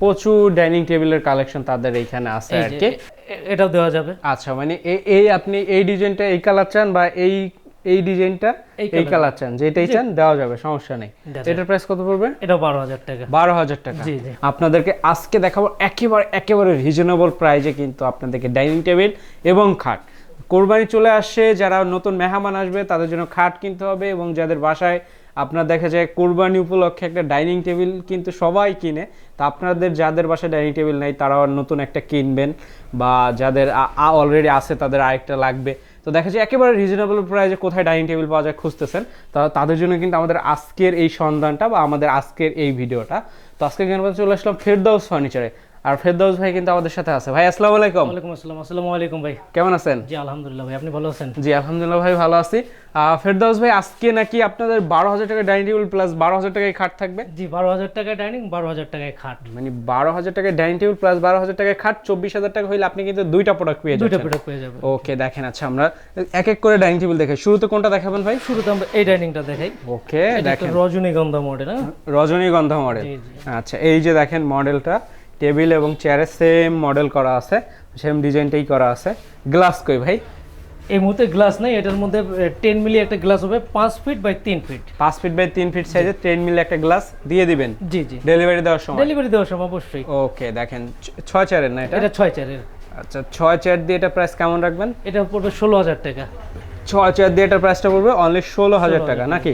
প্রচুর ডাইনিং টেবিলের কালেকশন তাদের এইখানে আছে আর কি এটাও দেওয়া যাবে। আচ্ছা মানে এই- আপনি এই ডিজাইনটা এই কালার চান বা এই এই ডিজাইনটা এই কালার। চান যেটাই চান দেওয়া যাবে সমস্যা নেই। এটার প্রাইস কত পড়বে? এটাও বারো হাজার টাকা। বারো হাজার টাকা। আপনাদেরকে আজকে দেখাবো একেবারে একেবারে রিজনেবল প্রাইজে কিন্তু আপনাদেরকে ডাইনিং টেবিল এবং খাট। কোরবানি চলে আসছে যারা নতুন মেহমান আসবে তাদের জন্য খাট কিনতে হবে এবং যাদের বাসায় আপনার দেখা যায় কোরবানি উপলক্ষে একটা ডাইনিং টেবিল কিন্তু সবাই কিনে। তা আপনাদের যাদের বাসায় ডাইনিং টেবিল নেই, তারাও নতুন একটা কিনবেন বা যাদের অলরেডি আছে, তাদের আরেকটা লাগবে। তো দেখা যায় একেবারে রিজনেবল প্রাইসে কোথায় ডাইনিং টেবিল পাওয়া যায় খুঁজতেছেন। তা তাদের জন্য কিন্তু আমাদের আজকের এই সন্ধানটা বা আমাদের আজকের এই ভিডিওটা। তো আজকে কেন চলে আসলাম ফেরদাউস ফার্নিচারে আর ফেরদাউস ভাই কিন্তু আমাদের সাথে আছে। ভাই আসসালামু আলাইকুম। ওয়ালাইকুম আসসালাম আসসালামু আলাইকুম ভাই। কেমন আছেন? জি আলহামদুলিল্লাহ ভাই আপনি ভালো আছেন? জি আলহামদুলিল্লাহ ভাই ভালো আছি। আহ, ফেরদাউস ভাই আজকে নাকি আপনাদের বারো হাজার টাকা ডাইনিং টেবিল প্লাস বারো হাজার টাকায় খাট থাকবে? জি বারো হাজার টাকায় ডাইনিং বারো হাজার টাকায় খাট। মানে বারো হাজার টাকায় ডাইনিং টেবিল প্লাস বারো হাজার টাকায় খাট চব্বিশ হাজার টাকা হইলে আপনি কিন্তু দুইটা প্রোডাক্ট পেয়ে দুইটা প্রোডাক্ট পেয়ে যাবেন। ওকে দেখেন আচ্ছা আমরা এক এক করে ডাইনিং টেবিল দেখে শুরুতে কোনটা দেখাবেন ভাই? শুরুতে আমরা এই ডাইনিংটা দেখাই। ওকে এটা দেখেন। রজনীগন্ধা মডেল হ্যাঁ? রজনীগন্ধা মডেল। আচ্ছা এই যে দেখেন মডেলটা টেবিল এবং চেয়ারে সেম মডেল করা আছে সেম ডিজাইনটাই করা আছে। গ্লাস কই ভাই? এই মুহূর্তে গ্লাস নেই এটার মধ্যে টেন মিলি একটা গ্লাস হবে পাঁচ ফিট বাই তিন ফিট পাঁচ ফিট বাই তিন ফিট সাইজে টেন মিলি একটা গ্লাস দিয়ে দিবেন? জি জি। ডেলিভারি দেওয়ার সময়? ডেলিভারি দেওয়ার সময় অবশ্যই। ওকে দেখেন ছয় চারের না এটা? এটা ছয় চারের আচ্ছা ছয় চার দিয়ে এটা প্রাইস কেমন রাখবেন? এটা পড়বে ষোলো হাজার টাকা। ছয় চেয়ার দিয়ে এটার প্রাইসটা পড়বে অনলি ষোলো হাজার টাকা নাকি?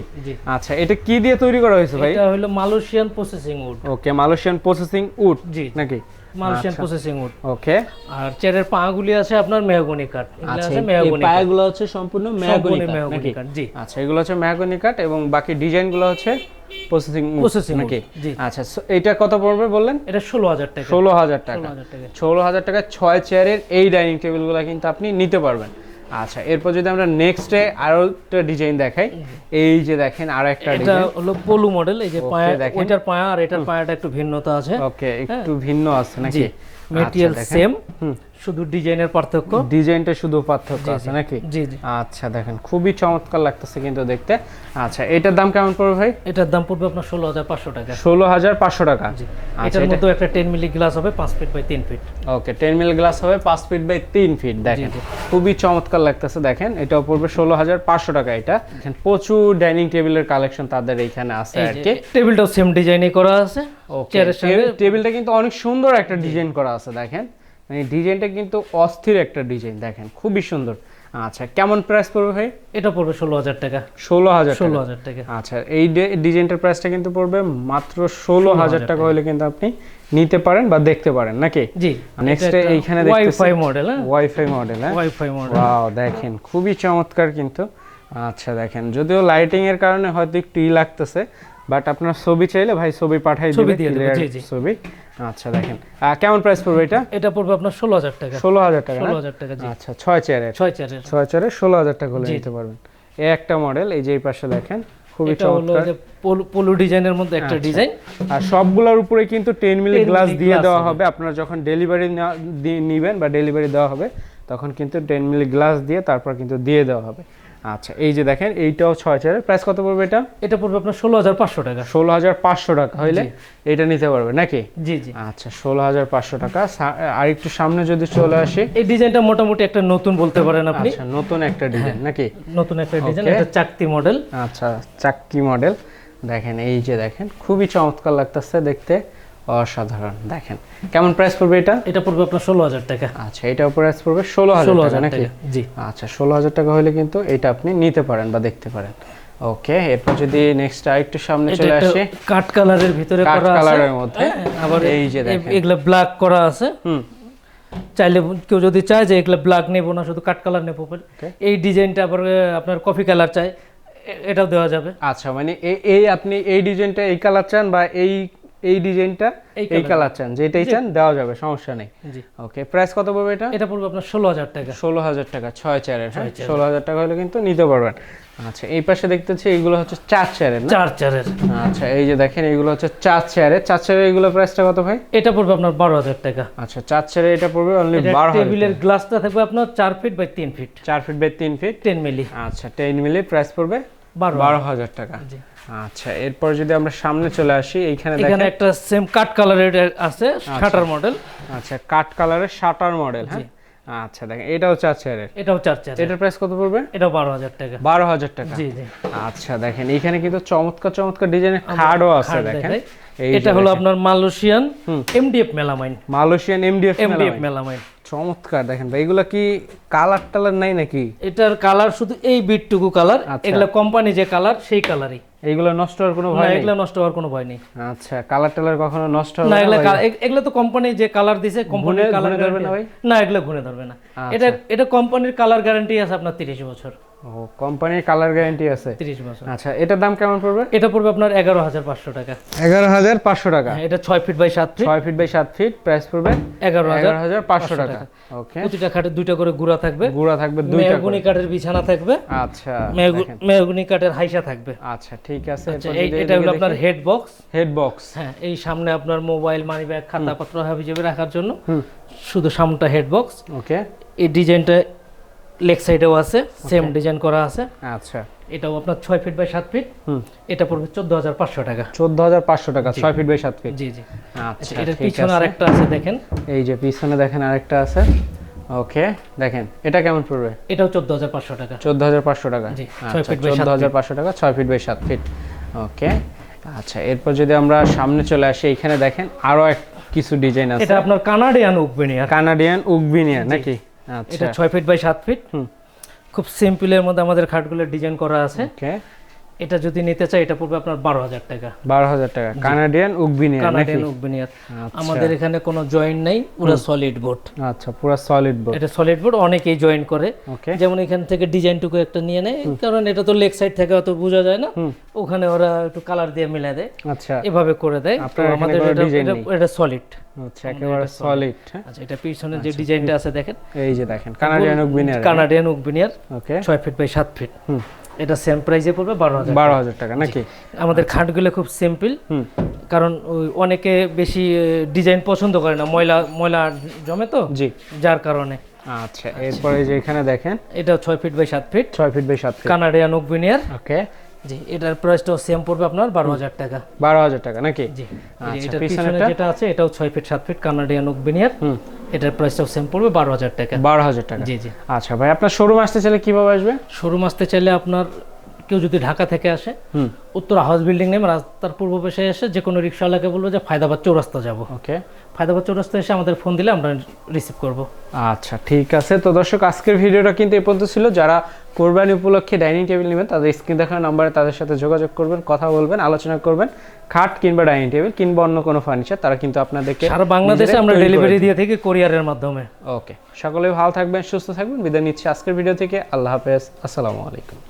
আচ্ছা এটা কি দিয়ে তৈরি করা হয়েছে ভাই? এটা হলো Malaysian processing wood okay Malaysian processing wood জি নাকি? মালয়েশিয়ান। প্রসেসিং উড ওকে আর চেয়ারের পাগুলি আছে আপনার মেহগনি কাঠ। এগুলো আচ্ছা আছে মেহগনি কাঠ। পায়াগুলো হচ্ছে সম্পূর্ণ মেহগনি কাঠ জি। আচ্ছা এগুলো হচ্ছে মেহগনি কাঠ এবং বাকি ডিজাইনগুলো হচ্ছে প্রসেসিং Processing নাকি? আচ্ছা এটা কত পড়বে বললেন? এটা ষোলো হাজার টাকা। ষোলো হাজার টাকা। ষোলো হাজার টাকা। ষোলো হাজার টাকা ছয় চেয়ারের এই ডাইনিং টেবিলগুলো কিন্তু আপনি নিতে পারবেন। আচ্ছা এরপর যদি আমরা নেক্সটে আরও একটা ডিজাইন দেখাই এই যে দেখেন আরও একটা এটা হলো পলু মডেল এই যে পায়া দেখেন। এটার পায়া আর এটার পায়াটা একটু ভিন্নতা আছে। ওকে একটু ভিন্ন আছে নাকি? মেটেরিয়াল আচ্ছা, সেম হুম। শুধু ডিজাইনের পার্থক্য? ডিজাইনটা শুধু পার্থক্য আছে নাকি? জি জি। আচ্ছা দেখেন খুবই চমৎকার লাগতেছে কিন্তু দেখতে। আচ্ছা এটার দাম কেমন পড়বে ভাই? এটার দাম পড়বে আপনার ষোলো হাজার পাঁচশো টাকা। ষোলো হাজার পাঁচশো টাকা। জি। আচ্ছা এটার মধ্যে একটা টেন মিলি গ্লাস হবে পাঁচ ফিট বাই তিন feet okay ten mil glass হবে পাঁচ ফিট বাই তিন ফিট দেখেন। খুবই চমৎকার লাগতেছে দেখেন এটাও পড়বে ষোলো হাজার পাঁচশো টাকা এটা। দেখেন। প্রচুর ডাইনিং টেবিলের কালেকশন তাদের এইখানে আছে আর কি। টেবিলটাও সেম ডিজাইনই করা আছে টেবিলটা কিন্তু অনেক সুন্দর একটা ডিজাইন করা আছে দেখেন। মানে ডিজাইনটা কিন্তু অস্থির একটা ডিজাইন দেখেন খুবই সুন্দর। আচ্ছা কেমন প্রাইস পড়বে ভাই? এটা পড়বে ষোলো হাজার টাকা। ষোলো হাজার ষোলো হাজার টাকা। আচ্ছা এই ডিজাইনটার প্রাইসটা কিন্তু পড়বে মাত্র ষোলো হাজার টাকা হলে কিন্তু আপনি নিতে পারেন বা দেখতে পারেন নাকি? জি। নেক্সট এইখানে wifi model wifi model wifi model wow দেখেন খুবই চমৎকার কিন্তু। আচ্ছা দেখেন যদিও লাইটিং এর কারণে হয়তো একটু ই লাগতেছে বাট আপনার ছবি চাইলে ভাই ছবি পাঠাই ছবি দিবে। ছবি। আচ্ছা দেখেন। কেমন প্রাইস পড়বে এটা? এটা পড়বে আপনার ষোলো হাজার টাকা। ষোলো হাজার টাকা ষোলো? হাজার টাকা জি। আচ্ছা ছয় চেয়ারের। ছয় চারের ছয় চেয়ারে ষোলো হাজার টাকা হলে নিতে পারবেন। এই একটা মডেল এই যে এই পাশে দেখেন খুবই এটা হলো চমৎকার। যে পলু- ডিজাইনের মধ্যে একটা আচ্ছা। ডিজাইন। আর সবগুলোর উপরে কিন্তু টেন মিলি গ্লাস দিয়ে দেওয়া হবে। হবে। আপনারা যখন ডেলিভারি নিবেন বা ডেলিভারি দেওয়া হবে তখন কিন্তু টেন মিলি গ্লাস দিয়ে তারপর কিন্তু দিয়ে দেওয়া হবে। আচ্ছা এই যে দেখেন এইটাও ছয় চেয়ারের প্রাইস কত পড়বে এটা? এটা পড়বে আপনার ষোলো হাজার পাঁচশো টাকা। ষোলো হাজার পাঁচশো টাকা হইলে এটা নিতে পারবে নাকি? জি জি। আচ্ছা ষোলো হাজার পাঁচশো টাকা। আর একটু সামনে যদি চলে আসি। এই ডিজাইনটা মোটামুটি একটা নতুন বলতে পারেন আপনি। আচ্ছা নতুন একটা ডিজাইন নাকি? নতুন একটা ডিজাইন. এটা চাকতি মডেল। আচ্ছা চাকতি মডেল। দেখেন এই যে দেখেন খুবই চমৎকার লাগতেছে দেখতে। অসাধারণ দেখেন। কেমন প্রাইস পড়বে এটা? এটা পড়বে আপনার ষোলো হাজার টাকা। আচ্ছা এটা প্রাইস পড়বে ষোলো হাজার টাকা নাকি? জি। আচ্ছা ষোলো হাজার টাকা হলে কিন্তু এটা আপনি নিতে পারেন বা দেখতে পারেন। ওকে এরপর যদি নেক্সট আরেকটু সামনে চলে আসে। কাঠ কালারের ভিতরে করা আছে। কালারের মধ্যে। হ্যাঁ, আবার এই যে দেখেন। এগুলা ব্ল্যাক করা আছে। হুম। চাইলে কেউ যদি চায় যে এগুলা ব্ল্যাক নেব না শুধু কাঠ কালার নেব। এই ডিজাইনটা আবার আপনার কফি কালার চাই। এটাও দেওয়া যাবে। আচ্ছা মানে এই এই আপনি এই ডিজাইনটা এই কালার চান বা এই এই ডিজাইনটা এই কালার চান যেটাই চান দেওয়া যাবে সমস্যা নেই। ওকে প্রাইস কত পড়বে এটা? এটা পড়বে আপনার ষোলো হাজার টাকা। ষোলো হাজার টাকা ছয় চেয়ারের হ্যাঁ? ষোলো হাজার টাকা হলে কিন্তু নিতে পারবেন। আচ্ছা এই পাশে দেখতেছি এইগুলো হচ্ছে চার চেয়ারের না? চার চারের আচ্ছা এই যে দেখেন এইগুলো হচ্ছে চার চেয়ারের চার চেয়ারের এগুলো প্রাইসটা কত ভাই? এটা পড়বে আপনার বারো হাজার টাকা। আচ্ছা চার চেয়ারে এটা পড়বে অনলি বারো টেবিলের গ্লাসটা থাকবে আপনার চার ফিট বাই তিন ফিট চার ফিট বাই তিন ফিট টেন মিলি আচ্ছা টেন মিলি প্রাইস পড়বে বারো হাজার। টাকা। আচ্ছা এরপর যদি আমরা সামনে চলে আসি এইখানে এখানে দেখেন একটা সেম কাট কালারের আছে শাটার মডেল আচ্ছা কাট কালারের শাটার মডেল হ্যাঁ? আচ্ছা দেখেন এটাও চার চেয়ারের। এটাও চার চার এটার প্রাইস কত পড়বে? এটাও বারো হাজার টাকা। বারো হাজার টাকা। জি জি। আচ্ছা দেখেন এখানে কিন্তু চমৎকার চমৎকার ডিজাইনের খাটও আছে দেখেন। এটা হলো আপনার Malaysian MDF melamine Malaysian MDF MDF melamine চমৎকার দেখেন ভাই এগুলা কি কালার টালার নাই নাকি এটার কালার শুধু এই বিটটুকু কালার আচ্ছা। এগুলা কোম্পানি যে কালার সেই কালারই এইগুলো নষ্ট হওয়ার কোনো ভয় এগুলা নষ্ট হওয়ার কোনো ভয় নেই। আচ্ছা কালার টালার কখনো নষ্ট হবে না এগুলা এগুলা তো কোম্পানি যে কালার দিছে কোম্পানির কালার ধরবে না ভাই? না এগুলা ঘুরে ধরবে না। আচ্ছা। এটা এটা কোম্পানির কালার গ্যারান্টি আছে আপনার 30 বছর। ও কোম্পানির কালার গ্যারান্টি আছে? 30 বছর। আচ্ছা এটার দাম কেমন পড়বে? এটা পড়বে আপনার এগারো হাজার পাঁচশো টাকা। এগারো হাজার পাঁচশো টাকা। হ্যাঁ, এটা ছয় ফিট বাই সাত ফিট ছয় ফিট বাই সাত ফিট প্রাইস পড়বে এগারো হাজার এগারো হাজার পাঁচশো টাকা। ওকে প্রতিটা খাটে দুইটা করে গুড়া থাকবে। গুঁড়া থাকবে দুইটা মেহগুনি কাঠের বিছানা থাকবে। আচ্ছা মেহগুনি কাঠের হাইসা থাকবে। আচ্ছা ঠিক আছে আচ্ছা, এটা হলো আপনার হেড বক্স হেড বক্স হ্যাঁ এই সামনে আপনার মোবাইল মানি ব্যাগ খাতাপত্র হিসেবে রাখার জন্য শুধু সামনেটা হেড বক্স ওকে এই ডিজাইনটা লেগ সাইডেও আছে সেম ডিজাইন করা আছে। আচ্ছা। এটাও আপনার ছয় ফিট বাই সাত ফিট হুম। এটা পড়বে চোদ্দ হাজার পাঁচশো টাকা। চোদ্দ হাজার পাঁচশো টাকা ছয় ফিট বাই সাত ফিট জি জি। আচ্ছা এটার পিছনে আরেকটা আছে দেখেন। এই যে পিছনে দেখেন আরেকটা আছে। ওকে দেখেন এটা কেমন পড়বে? এটাও চোদ্দ হাজার পাঁচশো টাকা। চোদ্দ হাজার পাঁচশো টাকা। জি, ছয় আচ্ছা feet by চোদ্দ হাজার পাঁচশো টাকা ছয় ফিট বাই সাত ফিট। ওকে আচ্ছা এরপর যদি আমরা সামনে চলে আসি এখানে দেখেন আরও এক কিছু ডিজাইন আছে। এটা আপনার কানাডিয়ান উকবেনিয়ার কানাডিয়ান উকবিনিয়ার নাকি? আচ্ছা। এটা ছয় ফিট বাই সাত ফিট। হুম। খুব সিম্পলের মধ্যে আমাদের খাটগুলোর ডিজাইন করা আছে। ওকে এটা যদি নিতে চাই এটা পড়বে আপনার বারো হাজার টাকা। বারো হাজার টাকা। কানাডিয়ান উকবিনিয়ার কানাডিয়ান উকবেনিয়ার আচ্ছা। আমাদের এখানে কোনো জয়েন্ট নাই পুরো সলিড বোর্ড আচ্ছা পুরো সলিড বোর্ড এটা সলিড বোর্ড অনেকেই জয়েন করে। যেমন এখান থেকে ডিজাইনটুকু একটা নিয়ে নেয় কারণ এটা তো লেগ সাইড থেকে অত বোঝা যায় না। ওখানে ওরা একটু কালার দিয়ে মিলাই দেয়। আচ্ছা। এভাবে করে দেয়। আমাদের এটা এটা- সলিড আচ্ছা একেবারে সলিড হ্যাঁ? আচ্ছা এটা পিছনে যে ডিজাইনটা আছে দেখেন। এই যে দেখেন কানাডিয়ান উকবিনিয়ার কানাডিয়ান উকবিনিয়ার ওকে। ছয় ফিট বাই সাত ফিট হুম। এটা সেম প্রাইসে পড়বে বারো হাজার বারো হাজার টাকা নাকি? আমাদের খাটগুলো খুব সিম্পল কারণ ওই অনেকে বেশি ডিজাইন পছন্দ করে না ময়লা ময়লা জমে তো? জি। যার কারণে। আচ্ছা এরপরে যে এখানে দেখেন। এটা ছয় ফিট বাই সাত ফিট ছয় ফিট বাই সাত feet Canadian oak veneer okay. জি এটার প্রাইসটাও সেম পড়বে আপনার বারো হাজার টাকা। বারো হাজার টাকা নাকি? জি। আচ্ছা, এটার পিছনে যেটা আছে এটাও ছয় ফিট সাত ফিট কানাডিয়ান উকবিনিয়ার হুম। এটার প্রাইসটাও সেম পড়বে বারো হাজার টাকা। বারো হাজার টাকা। জি জি। আচ্ছা ভাই আপনার শোরুম আসতে চাইলে কীভাবে আসবে? শোরুম আসতে চাইলে আপনার কেউ যদি ঢাকা থেকে আসে হুম। উত্তর হাউস বিল্ডিং নেমে রাস্তার পূর্ব পাশে এসে যে কোনো রিক্সাওয়ালাকে বলব যে ফায়দাবাদ চৌরাস্তা যাব। ওকে ফায়দাবাদ চৌরাস্তা এসে আমাদের ফোন দিলে আমরা রিসিভ করব। আচ্ছা ঠিক আছে। তো দর্শক আজকের ভিডিওটা কিন্তু এ পর্যন্ত ছিল। যারা কোরবানি উপলক্ষে ডাইনিং টেবিল নেবেন তাদের স্ক্রিন দেখার নাম্বারে তাদের সাথে যোগাযোগ করবেন কথা বলবেন আলোচনা করবেন। খাট কিংবা ডাইনিং টেবিল কিংবা অন্য কোনো ফার্নিচার তারা কিন্তু আপনাদেরকে আর বাংলাদেশে আমরা ডেলিভারি দিয়ে থাকি কোরিয়ারের মাধ্যমে। ওকে সকলে ভালো থাকবেন সুস্থ থাকবেন বিদায় নিচ্ছি আজকের ভিডিও থেকে আল্লাহ হাফেজ আসসালামু আলাইকুম।